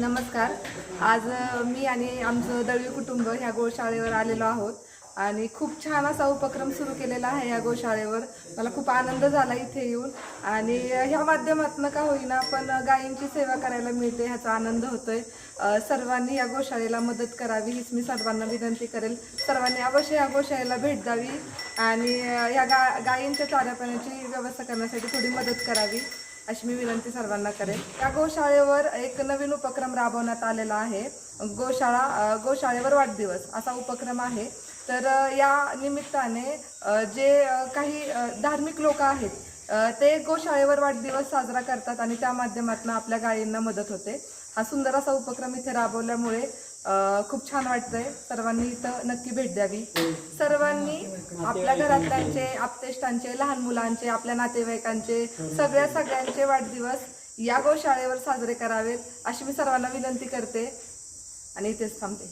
नमस्कार. आज मी आणि आमचं दळवी कुटुंब ह्या गोशाळेवर आलेलो आहोत. आणि खूप छान असा उपक्रम सुरू केलेला आहे या गोशाळेवर. मला खूप आनंद झाला इथे येऊन. आणि ह्या माध्यमातून का होईना पण गायींची सेवा करायला मिळते ह्याचा आनंद होतोय. आहे सर्वांनी या गोशाळेला मदत करावी हीच मी सर्वांना विनंती करेल. सर्वांनी अवश्य या गोशाळेला भेट द्यावी. आणि या गा गायींच्या चाऱ्यापाण्याची व्यवस्था करण्यासाठी थोडी मदत करावी. अशी मी विनंती सर्वांना करेन. त्या गोशाळेवर एक नवीन उपक्रम राबवण्यात आलेला आहे. गोशाळा गोशाळेवर वाढदिवस असा उपक्रम आहे. तर या निमित्ताने जे काही धार्मिक लोक आहेत ते गोशाळेवर वाढदिवस साजरा करतात आणि त्या माध्यमातून आपल्या गायींना मदत होते. हा सुंदर असा उपक्रम इथे राबवल्यामुळे खूप छान वाटतंय. सर्वांनी इथं नक्की भेट द्यावी. सर्वांनी आपल्या घरातल्यांचे आपतेष्टांचे लहान मुलांचे आपल्या नातेवाईकांचे सगळ्या सगळ्यांचे वाढदिवस या गोशाळेवर साजरे करावेत अशी मी सर्वांना विनंती करते. आणि इथेच थांबते.